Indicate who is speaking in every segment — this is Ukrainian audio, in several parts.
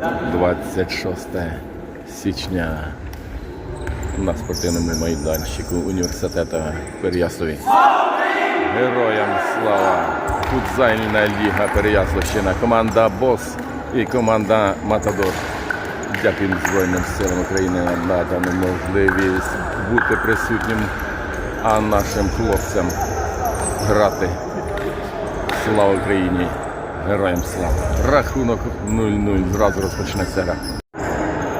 Speaker 1: 26 січня на спортивному майданчику університету Переяславі. Героям слава! Футзальна ліга Переяславщина, команда БОС і команда Матадор. Дякую Збройним силам України за дану можливість бути присутнім, а нашим хлопцям грати. Слава Україні! Героям слава! Рахунок 0-0. Зразу розпочнеться гра.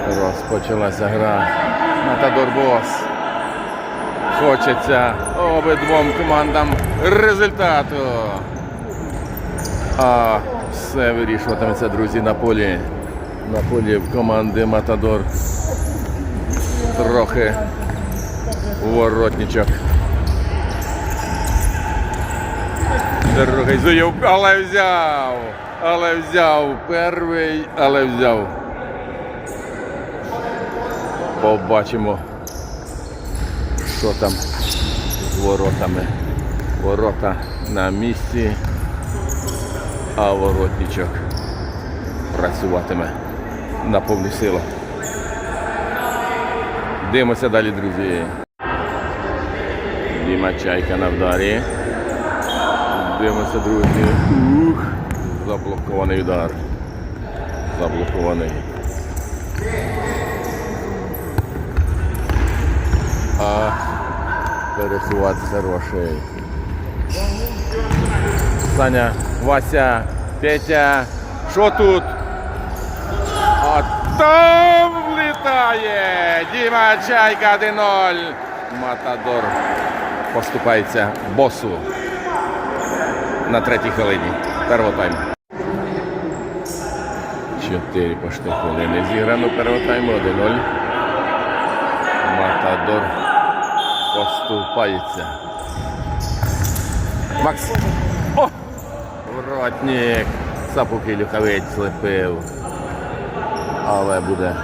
Speaker 1: Розпочалася гра. Матадор Бос. Хочеться обидвом командам результату. А все вирішуватиметься, друзі, на полі. На полі в команди Матадор. Трохи воротничок. Другий зуїв, але взяв. Але взяв. Перший, але взяв. Побачимо, що там з воротами. Ворота на місці, а воротничок працюватиме на повну силу. Дивимося далі, друзі. Діма Чайка на вдарі. Дивимося, друзі. Ух, заблокований удар. Заблокований. А перехват хороший. Саня, Вася, Петя. Що тут? А там влітає! Діма Чайка 1-0. Матадор поступається босу на третій хвилині. Першого тайму. Чотири пошти хвилини зіграно першого тайму 1-0. Матадор поступається. Макс. О! Воротник. Сапуки люхавець слепив. Але буде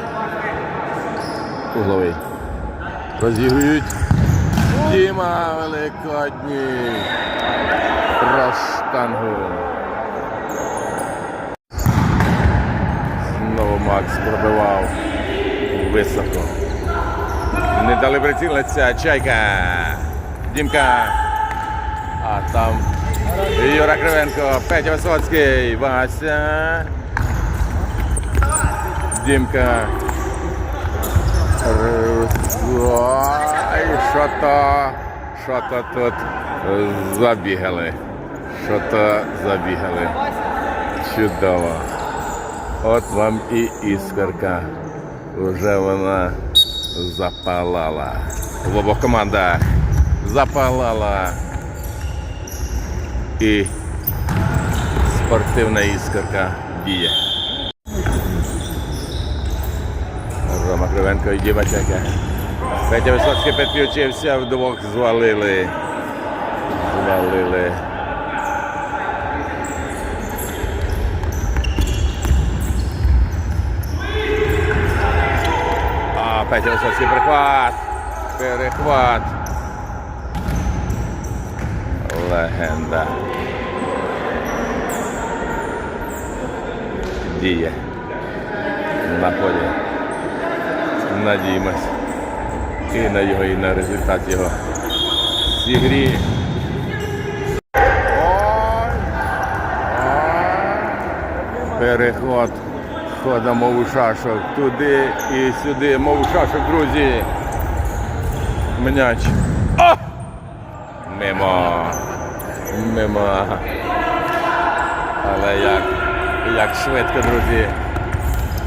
Speaker 1: угловий. Розігрують. Діма Великодній. Проштангу. Знову Макс пробивав високо. Не дали прицілитися. Чайка. Дімка. А там Юра Кривенко, Петя Висоцький, Вася. Дімка. Що то, що то тут забігали. Що то забігали. Чудово. От вам і іскорка. Уже вона запалала. В обох командах запалала. І спортивна іскорка діє. Рома Кривенко і Діма Петя Висоцький підключився, вдвох звалили. Звалили. А, Петя перехват. Перехват. Легенда. Діє. На полі. Надіємось. І на його, і на результат його зігрі. Переход хода мов шашок. Туди і сюди, мов шашок, друзі. М'яч. О! Мимо. Мимо. Але як, як швидко, друзі.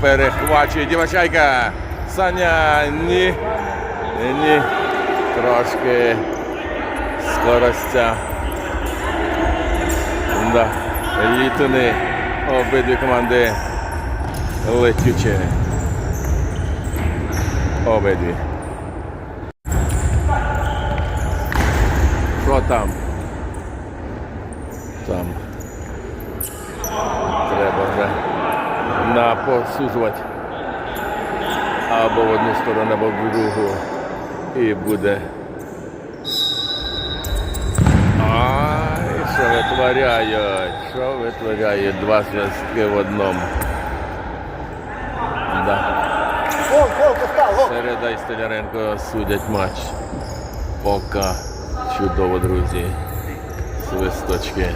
Speaker 1: Перехвачує Дівачайка. Саня, ні. Ні. Трошки скоростя. Да. Літуни. Обидві команди летючі. Обидві. Що там? Там. Треба вже на посузувати. Або в одну сторону, або в другу. І буде. Ай, що витворяють? Що витворяють? Два зв'язки в одному. Середа і Столяренко судять матч. Пока чудово, друзі. Свисточки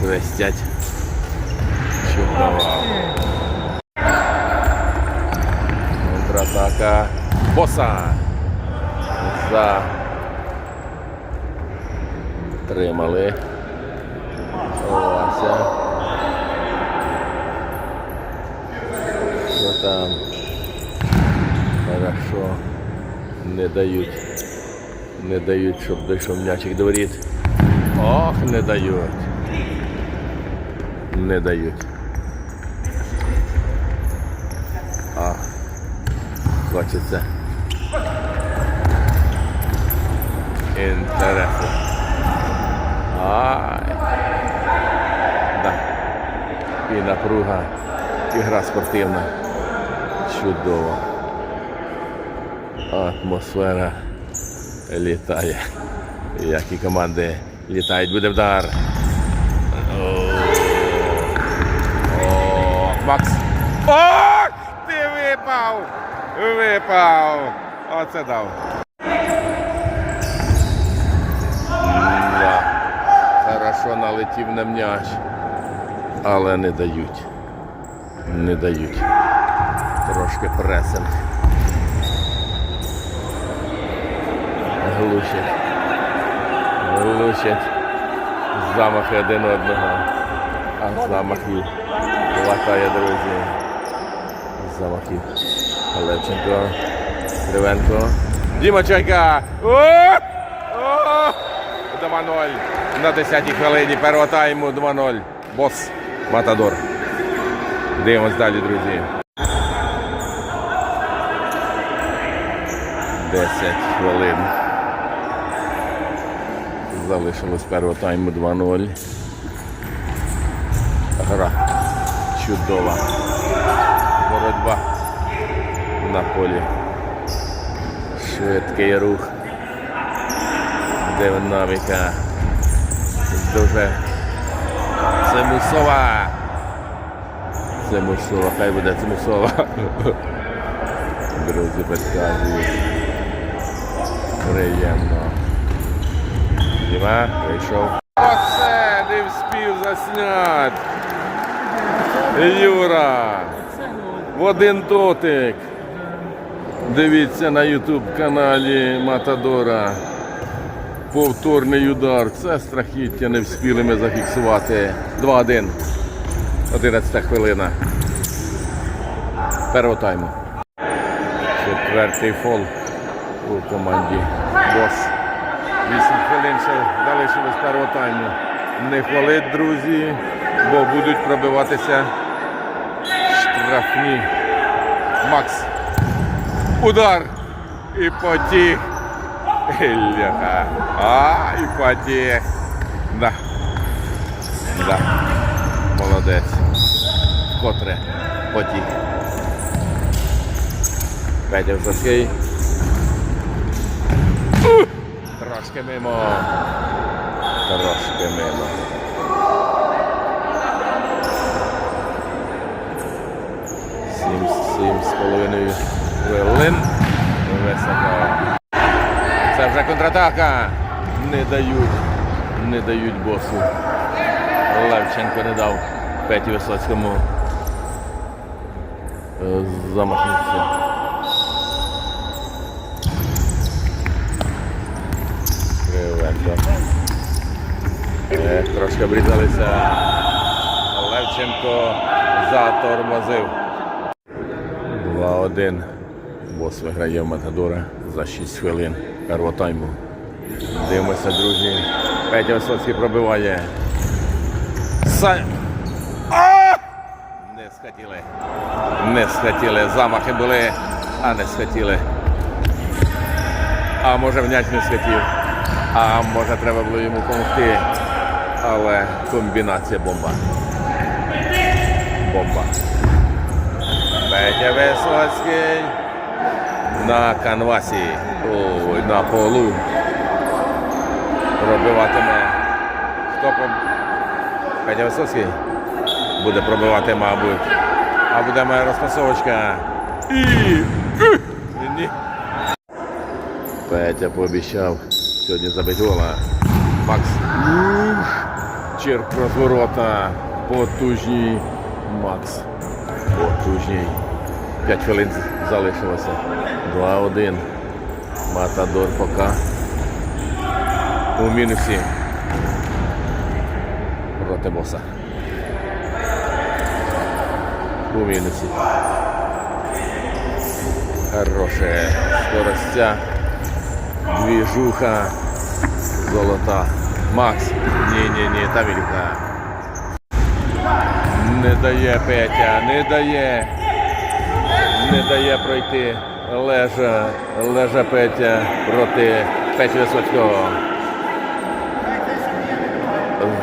Speaker 1: свистять. Чудово. Контратака. Боса. За. Тримали. Вася. Що там? Хорошо. Не дають. Не дають, щоб дійшов м'ячик до воріт. Ох, не дають. Не дають. А, хочеться. Інтересно. Ай. Да. І напруга, і гра спортивна. Чудово. Атмосфера літає. Як і команди літають, буде вдар. О, Макс. О! Ти випав! Випав! Оце дав. Да. Хорошо налетів на м'яч. Але не дають. Не дають. Трошки пресинг. Глушать. Глушать. Замахи один одного. А замахів латає, друзі. Замахів. Левченко. Кривенко. Діма Чайка. О! О! 2-0. На 10-й хвилині тайму 2-0. Бос Матадор. Дивимось далі, друзі. 10 хвилин. Залишилось першого тайму 2-0. Гра чудова. Боротьба на полі. Швидкий рух. Динаміка. Дуже. Це мусова. Це мусова. Хай буде це мусова. Друзі, підказують. Приємно. Діма, вийшов. Оце не вспів засняти. Юра. В один дотик. Дивіться на ютуб каналі Матадора. Повторний удар. Це страхіття не вспіли ми зафіксувати. 2-1. 11 хвилина. Першого тайму. Четвертий фол у команді Бос. 8 ще залишилось першого тайму. Не хвалить, друзі, бо будуть пробиватися штрафні. Макс. Удар. І потік. Ляха. А, і потік. Да. Да. Молодець. Вкотре потік. Петя Висоцький. Ух! Трошки мимо. Трошки мимо. Сім, сім з половиною хвилин. Високо. Це вже контратака. Не дають. Не дають босу. Левченко не дав Петі Висоцькому е, Трошки обрізалися. Левченко затормозив. 2-1. Бос виграє в Матадора за 6 хвилин першого тайму. Дивимося, друзі. Петя Висоцький пробиває. Са... Не схотіли. Не схотіли. Замахи були, а не схотіли. А може внять не схотів. А може треба було йому допомогти. Але комбінація бомба. Бомба. Петя Висоцький на канвасі. Ой, на полу. Пробиватиме. Хто. Петя Висоцький буде пробивати, мабуть. А буде моя розпасовочка. І. Петя пообіцяв сьогодні забить гола. Макс. Ух, розворота. Потужній. Макс. Потужній. 5 хвилин залишилося. 2-1. Матадор пока. У мінусі. Проти боса. У мінусі. Хорошая скоростя. Движуха. Золота. Макс. Ні-ні-ні, там Ілюха. Не дає Петя, не дає. Не дає пройти. Лежа, лежа Петя проти Петі Висоцького.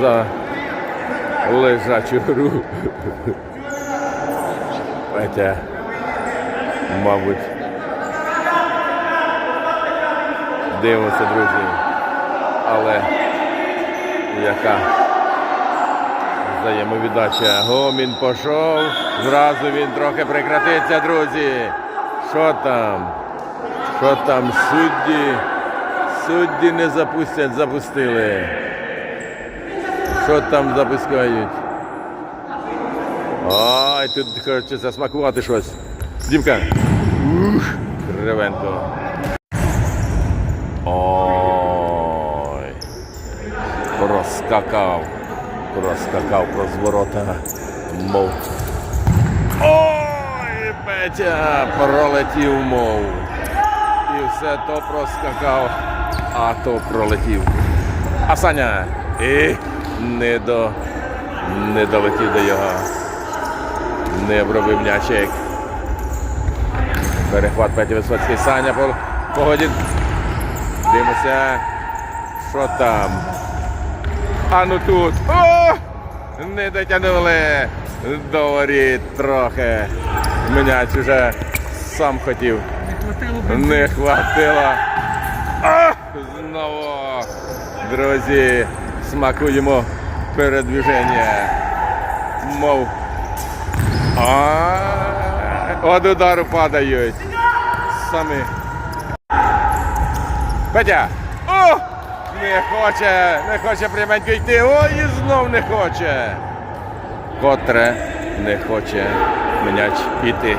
Speaker 1: За лежачу гру. Петя, мабуть. Дивимося, друзі. Але яка взаємовіддача. Гомін пішов. Зразу він трохи прекратиться, друзі. Що там? Що там? Судді? Судді не запустять, запустили. Що там запускають? Ай, тут хочеться смакувати щось. Дімка. Кривенко. Проскакав. Проскакав проз ворота. Мов. Ой, Петя! Пролетів мов. І все то проскакав, а то пролетів. А Саня і не до не долетів до його. Не обробив м'ячик. Перехват Петі Висоцький. Саня по- Дивимося. Що там? А ну тут. О! Не дотягнули до воріт трохи. М'яч уже сам хотів. Не хватило. А! Знову. Друзі, смакуємо передвіження. Мов. А, От удару падають. Самі. Петя! Не хоче! Не хоче пряменько йти. Ой, і знов не хоче. Котре не хоче м'яч іти.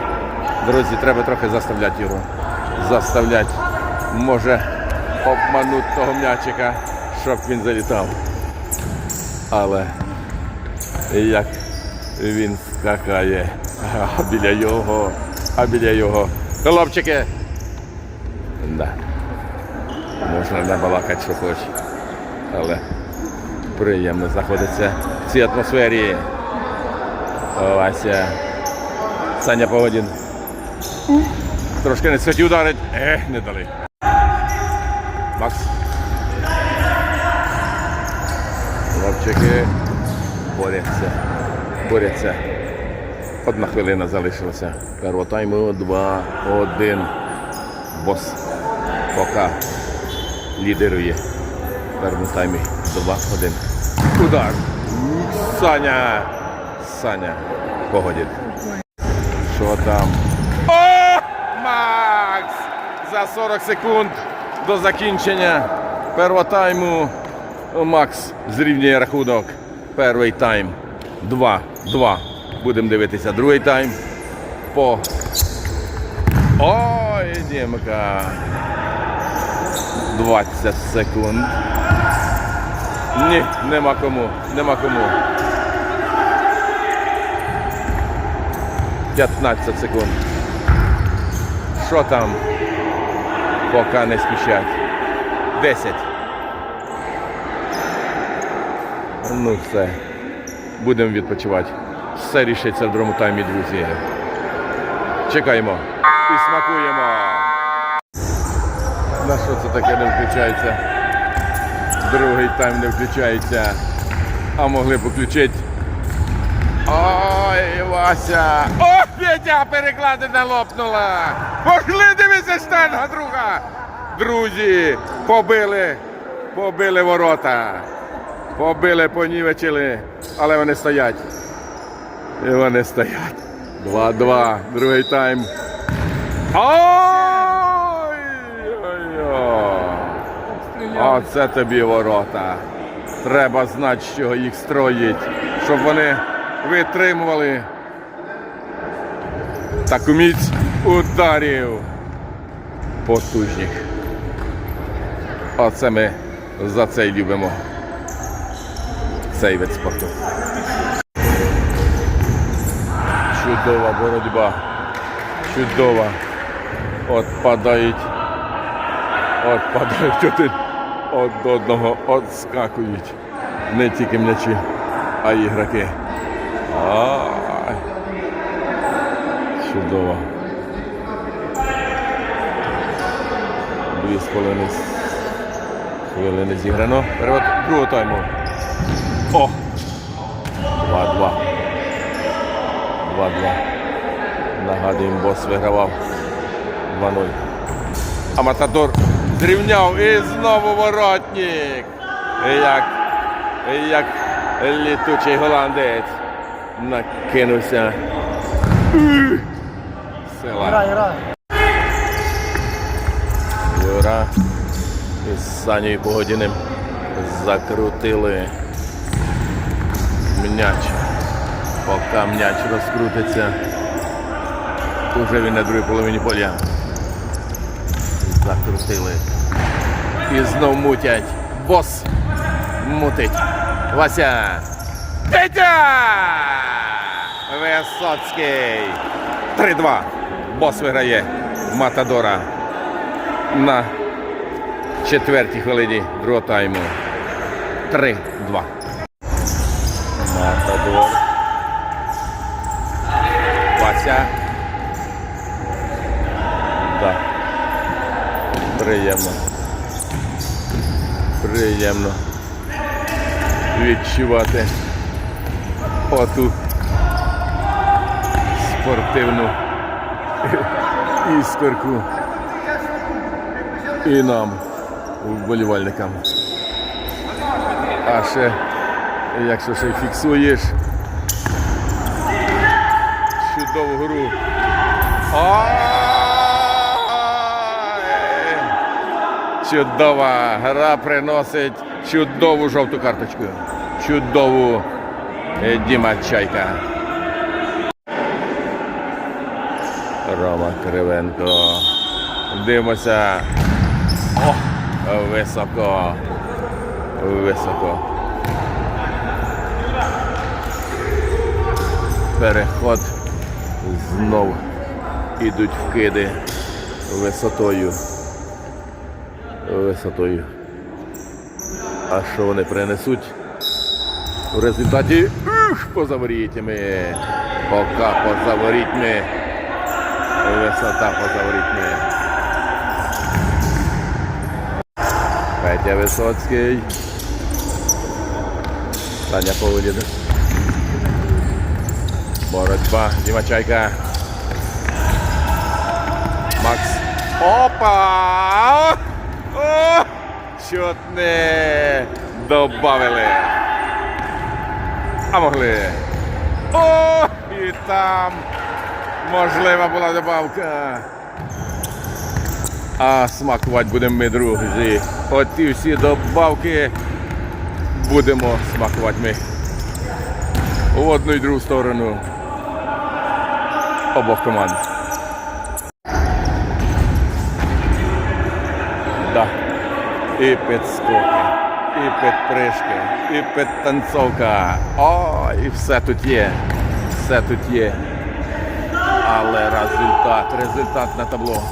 Speaker 1: Друзі, треба трохи заставляти його. Заставляти. Може обманути того м'ячика, щоб він залітав. Але як він скакає. А біля його, а біля його. Хлопчики. Да. Можна набалакати, що хочеш. Але приємно знаходиться в цій атмосфері. Вася. Саня Погодін. Трошки не схотів ударить. Ех, не дали. Макс. Хлопчики борються. Борються. Одна хвилина залишилася. Перво тайму 2-1. Бос поки лідирує. В першому таймі 2-1. Удар. Саня. Саня. Погодить. Що там? О! Макс! За 40 секунд до закінчення першого тайму Макс зрівнює рахунок. Перший тайм 2-2. Будемо дивитися другий тайм. По. Ой, Дімка. 20 секунд. Ні, нема кому. Нема кому. 15 секунд. Що там? Поки не спішать. 10. Ну все. Будемо відпочивати. Все рішиться в другому таймі, друзі. Чекаємо і смакуємо. На що це таке не включається? Другий тайм не включається. А могли б включити. Ой, Вася! О, Петя, перекладина лопнула! Пошли дивися штанга, друга! Друзі, побили, побили ворота. Побили, понівечили, але вони стоять. І вони стоять. 2-2, другий тайм. О! Оце тобі ворота. Треба знати, чого їх строїть, щоб вони витримували таку міць ударів потужних. Оце ми за це й любимо. Цей вид спорту. Чудова боротьба. Чудова. От падають. От падають один од одного, отскакують. Не тільки м'ячі, а й ігроки. Ай. Чудово. Дві з половиною хвилини зіграно. Перевод другого тайму. О! 2-2. 2-2. Нагадуємо, бос вигравав 2-0. А Матадор зрівняв і знову воротник. Як, як літучий голландець накинувся. Сила.
Speaker 2: Грай, грай.
Speaker 1: Юра із Санєю Погодіним закрутили м'яч. Поки м'яч розкрутиться. Уже він на другій половині поля. Закрутили. І знов мутять. Бос мутить. Вася. Петя! Висоцький. 3-2. Бос виграє Матадора на четвертій хвилині другого тайму. 3-2. Матадор. Вася. Да. Приємно. Приємно відчувати оту спортивну іскорку і нам, вболівальникам. А ще, якщо ще фіксуєш чудову гру. Чудова гра приносить чудову жовту карточку. Чудову е, Діма Чайка. Рома Кривенко. Дивимося. О, високо. Високо. Переход. Знов ідуть вкиди висотою. Висотою. А що вони принесуть? В результаті ух, поза ворітьми. Пока поза. Висота поза. Петя Висоцький. Таня Поволіда. Боротьба. Діма Чайка. Макс. Опа! О! Чот не добавили. А могли. О! І там можлива була добавка. А смакувати будемо ми, друзі. От ті всі добавки будемо смакувати ми. В одну і другу сторону обох команд. Да. І підскоки, і підпришки, і підтанцовка. О, і все тут є. Все тут є. Але результат, результат на табло.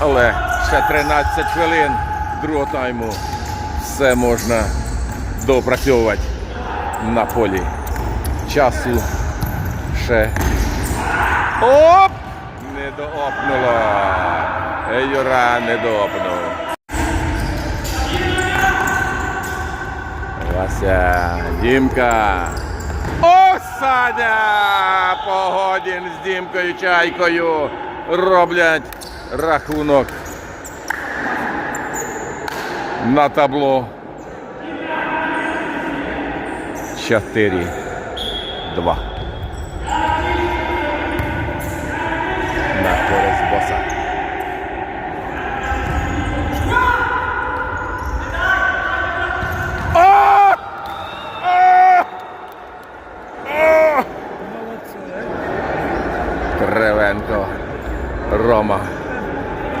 Speaker 1: Але ще 13 хвилин другого тайму. Все можна доопрацьовувати на полі. Часу ще. Оп! Не доопнуло. Юра не доопнув. Вася, Дімка. О, Саня! Погодін з Дімкою Чайкою роблять рахунок на табло. 4 2 На користь боса. Кривенко. Рома.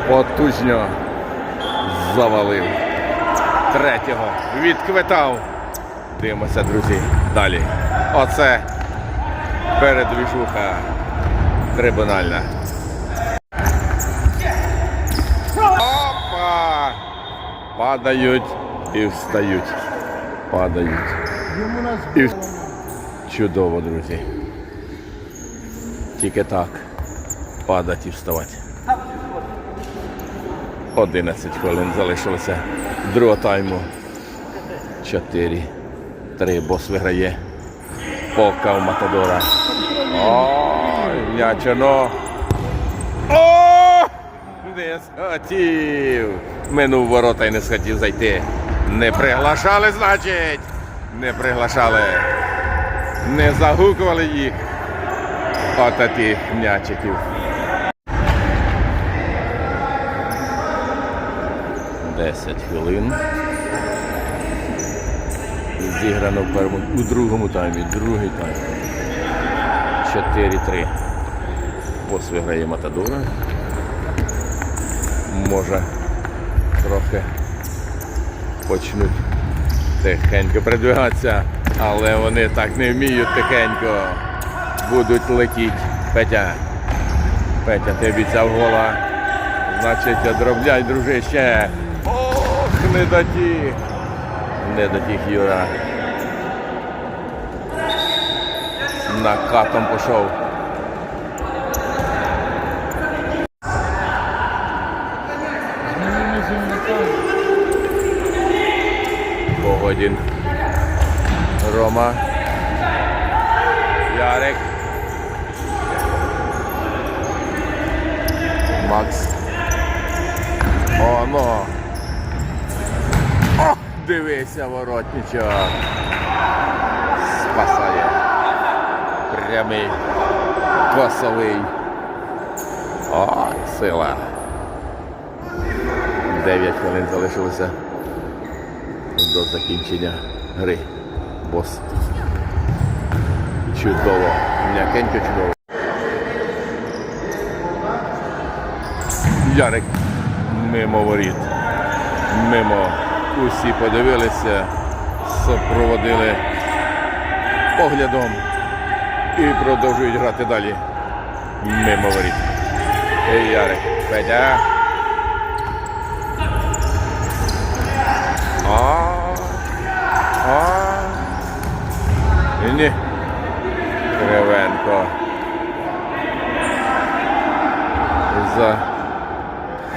Speaker 1: Потужньо завалив. Третього відквитав. Дивимося, друзі. Далі. Оце передвіжуха трибунальна. Опа! Падають і встають. Падають. І... Чудово, друзі. Тільки так. Падати і вставати. 11 хвилин залишилося другого тайму. 4. 3. Бос виграє. Пока у Матадора. Ой, м'ячено. О! Не схотів. Минув ворота і не схотів зайти. Не приглашали, значить. Не приглашали. Не загукували їх. Отаких м'ячиків. 10 хвилин. Зіграно в першому, у другому таймі, другий тайм. 4-3. Бос виграє Матадора. Може трохи почнуть тихенько придвигатися, але вони так не вміють тихенько. Будуть летіти. Петя. Петя, ти обіцяв гола. Значить, одробляй, дружище. Не дотіг. Не дотіг Юра. Накатом пішов. Погодін. Рома. Ярик. Макс. Дивися, воротничок. Спасає. Прямий. Косовий. Ой, сила. 9 хвилин залишилося до закінчення гри. Бос. Чудово. М'якенько чудово. Ярик мимо воріт. Мимо. Усі подивилися, супроводили поглядом і продовжують грати далі. Мимо воріт. Ей, Ярик. Петя. А. А. Ні. Кривенко.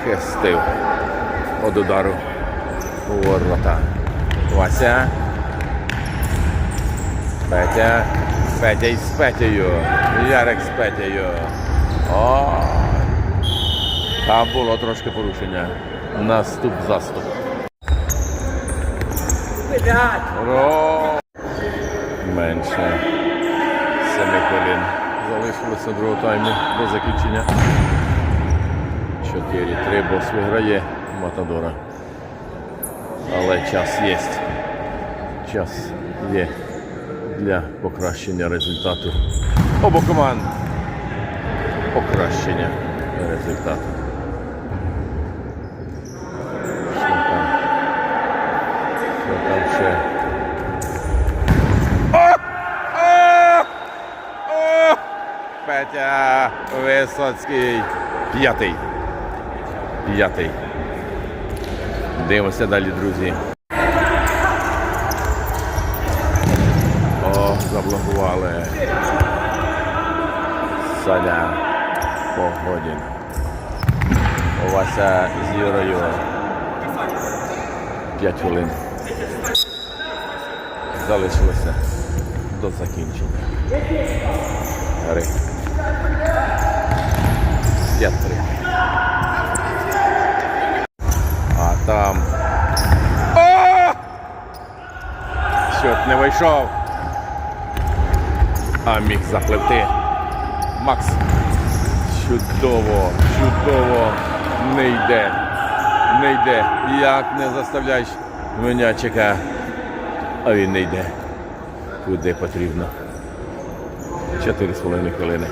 Speaker 1: Захистив від удару ворота. Вася. Петя. Петя із Петєю. Ярик з Петєю. О. Там було трошки порушення. Наступ заступ. Ро. Менше. Семи хвилин. Залишилося другого тайму до закінчення. 4-3 бос виграє Матадора. Але час є. Час є для покращення результату. Обо команд. Покращення результату. Що там? Що там ще? О! О! О! Петя Висоцький. П'ятий. П'ятий. Дивимося далі, друзі. О, заблокували. Саня Погодін. Вася з Юрою. П'ять хвилин. Залишилося до закінчення. Гри. 5-3. А там. О! Щот не вийшов. А міг запливти. Макс. Чудово, чудово. Не йде. Не йде. Як не заставляєш менячика. А він не йде. Куди потрібно. 4,5 хвилини.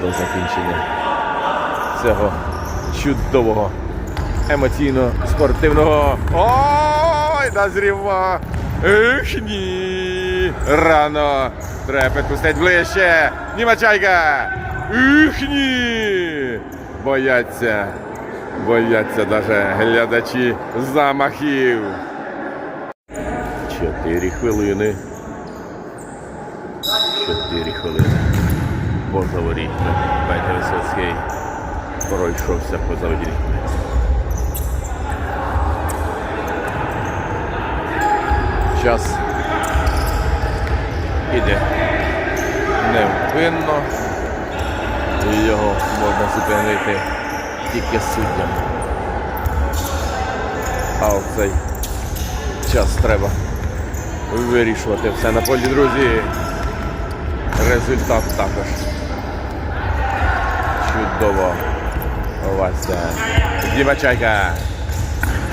Speaker 1: до закінчення цього чудового емоційно спортивного. Ой, назріва! Ех, ні! Рано! Треба підпустити ближче! Німачайка! Ех, ні! Бояться, бояться даже глядачі замахів. Чотири хвилини. Чотири хвилини. Поза ворітьми. Петя Висоцький пройшовся поза Час іде невпинно. І його можна зупинити тільки суддям. А в цей час треба вирішувати все на полі, друзі. Результат також. Чудово. Вася. Діма Чайка.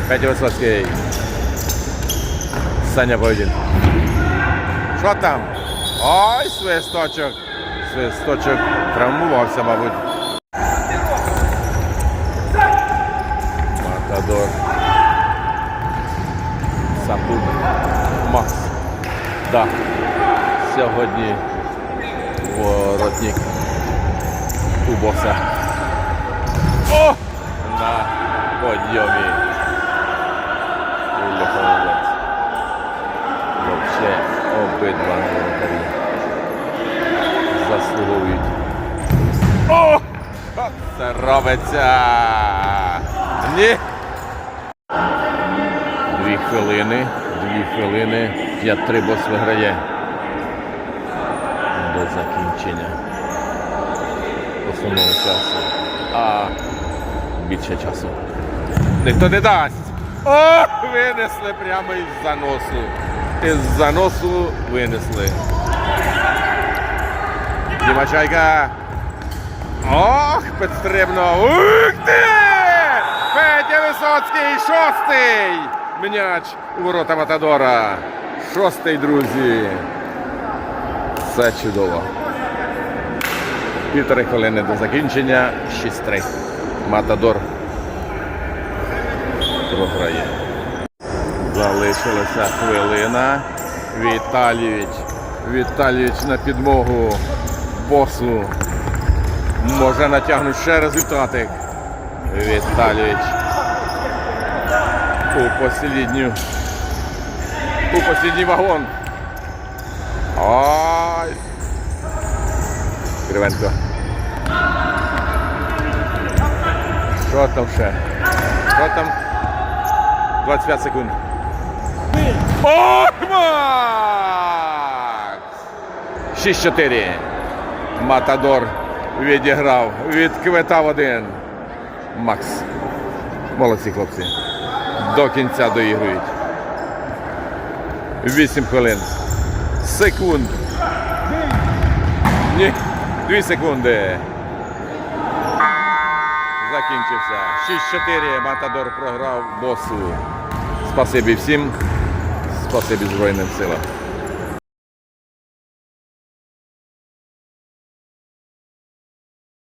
Speaker 1: Петя Висоцький. Саня Бойдін. Що там? Ой, свисточок. Свисточок травмувався, мабуть. Матадор. Сапук. Макс. Да. Сьогодні воротник у боса. О! На подйомі. Обидва воротарі заслуговують. О! Це робиться! Ні! Дві хвилини, дві хвилини, 5-3 бос виграє до закінчення основного часу. А більше часу. Ніхто не дасть. О, винесли прямо із заносу. Із заносу винесли. Дімачайка. Ох, підстрибно. Ух ти! Петя Висоцький, шостий! М'яч у ворота Матадора. Шостий, друзі. Це чудово. Півтори хвилини до закінчення. 6-3. Матадор програє. Залишилася хвилина. Віталійович. Віталійович на підмогу босу. Може натягнути ще результатик. Віталійович. У послідню. У послідній вагон. Ой. Кривенко. Що там ще? Що там? 25 секунд. Ох, Макс! 6-4. Матадор відіграв. Відквитав один. Макс. Молодці хлопці. До кінця доігрують. 8 хвилин. Секунд. Ні, 2 секунди. Закінчився. 6-4. Матадор програв босу. Спасибі всім. Спасибі Збройним силам.